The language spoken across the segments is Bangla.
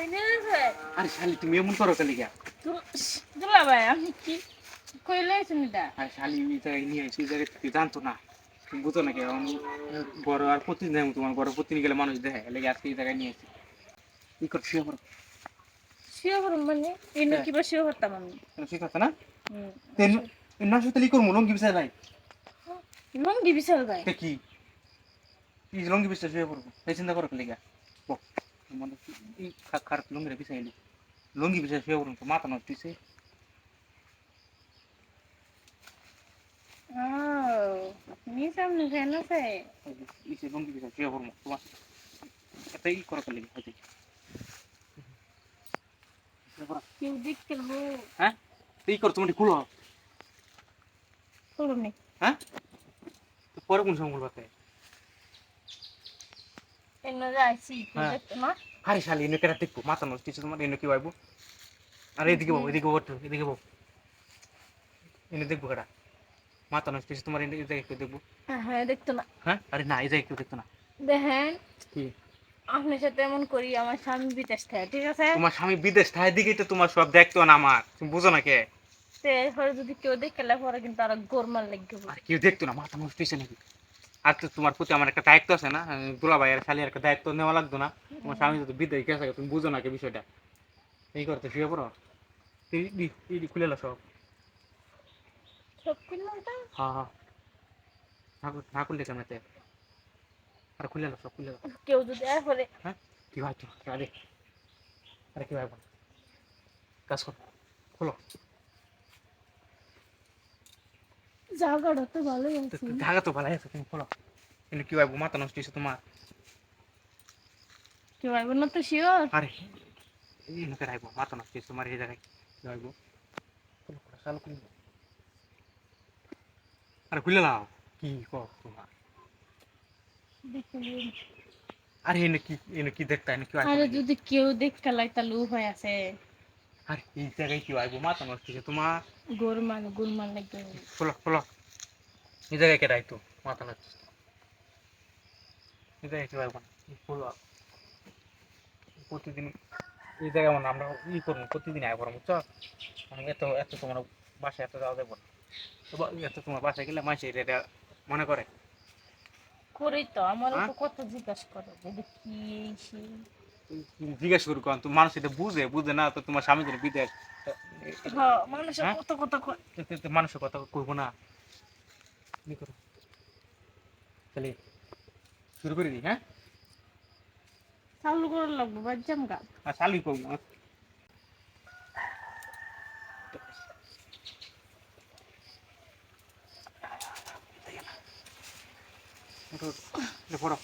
আরে শালি তুমি এমন করো কালি গা দুলা ভাই আমি কি কইলে শুনিটা আরে শালি এই জায়গায় নিয়ে এই জায়গায় তুই জানতো না। তুমি বুঝো না কেমন বড় আর প্রতিদিন দেখো তোমার বড় প্রতিদিন গেলে মানুষ দেখে লেগে আজকে এই জায়গায় নিয়ে আসি কি কর শুয়ে পড়ো শিও করুন মানে? এনে হ্যাঁ। কিবা শিও করতাম আমি। ঠিক আছে না। তেন না শুতে লি করব লঙ্গি বিছাই নাই লঙ্গি বিশাল ভাই? কি? এই লঙ্গি বিছাই শুয়ে পড়ব এই চিন্তা করো কালি গা বক। মানে খারাপ লঙ্গি বিছাইলি লঙ্গি বিছাই শুয়ে পড়ব মাথা নষ্ট হয়েছে ও নি সামনে কেন সে ইসে লঙ্গি বিছাই শুয়ে পড়ব তোমার এটাই করো কালি হয়তো কেউ দেখতে হ্যাঁ এই কর তুমি খুলো করুন নি হ্যাঁ পরে কোন সময় বলবাতে এনে যাইছি হ্যাঁ। দেখতে না আরে শালি এনে কেটা দেখব মাথা নষ্ট হচ্ছে তোমার এনে কি ভাইবো আরে এদিকে বউ এদিকে বউ এদিকে বউ। এনে দেখব কেটা মাথা নষ্ট হচ্ছে তোমার এনে জায়গায় কেউ দেখব। হ্যাঁ দেখতো না। হ্যাঁ? আরে না এই জায়গায় কেউ দেখতো না। দেখেন কি? আপনার সাথে এমন করি আমার স্বামী বিদেশ থাকে ঠিক আছে? তোমার স্বামী বিদেশ থাকে দিকেই তো তোমার সব দেখতো না আমার। তুমি বুঝো না কে? পরে যদি কেউ দেখলে পরে কিন্তু আর গোরমাল লাগবে। আর কেউ দেখতো না মাথা নষ্ট হয়েছে নাকি? তো তোমার প্রতি আমার একটা দায়িত্ব আছে না? দুলা ভাই আর শালির একটা দায়িত্ব নেওয়া লাগতো না। তোমার স্বামী যদি বিদেশ গেছে তুমি বুঝো না কে বিষয়টা। এই করতে শুয়ে পড়ো। খুলে এলো সব তো? হ্যাঁ হ্যাঁ। না খুললে কেমন আরে খুলে সব খুলে কেউ যদি হ্যাঁ? কি ভাই তো আরে। আরে কি ভাই বল? কাজ কর। খোলো। জায়গাটা তো ভালোই আছে। তো তো ভালো আছে তুমি খোলো কিন্তু কি ভাই মাথা নষ্ট হয়েছে তোমার। কেউ আইব না তো শিওর আরে এই মুখে রাখব মাথা নষ্ট হয়েছে তোমার এই জায়গায়। কি রাখব খোলো খোলো চালু খুলে আরে খুলে নাও। কি কর তোমার? আরে এনে কি এনে কি দেখতা এনে কি আরে যদি কেউ দেখতে লাই তাহলে উপায় আছে। আরে এই জায়গায় কি আইবো মাথা নষ্ট হয়েছে তোমার। গোরমাল গোরমাল লাগবে। খোলো খোলো এই জায়গায় কে রাখতো মাথা নষ্ট এই জায়গায় কি পারব না খোলো প্রতিদিন এই জায়গায় মানে আমরা ই করব প্রতিদিন আয় করব বুঝছ? মানে এত এত তোমার বাসায় এত যাওয়া যাব না। তো বা- এত তোমার বাসায় গেলে মাসে এটা এটা মনে করে? করেই তো আমার হ্যাঁ? কত জিজ্ঞাসা করে যদি কি সেই? তুমি জিজ্ঞেস করি কারণ তুমি মানুষ এটা বুঝে বুঝে না তো তোমার স্বামী বিদেশ হ্যাঁ মানুষের হ্যাঁ? কত তো- তো মানুষের কথা কইবো না। কি করো তাহলে শুরু করে দিই হ্যাঁ? চালু করে লাগবো বাজ্জাম গা। আর চালুই করব পড়ো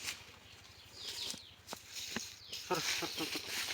সরো সরো সরো।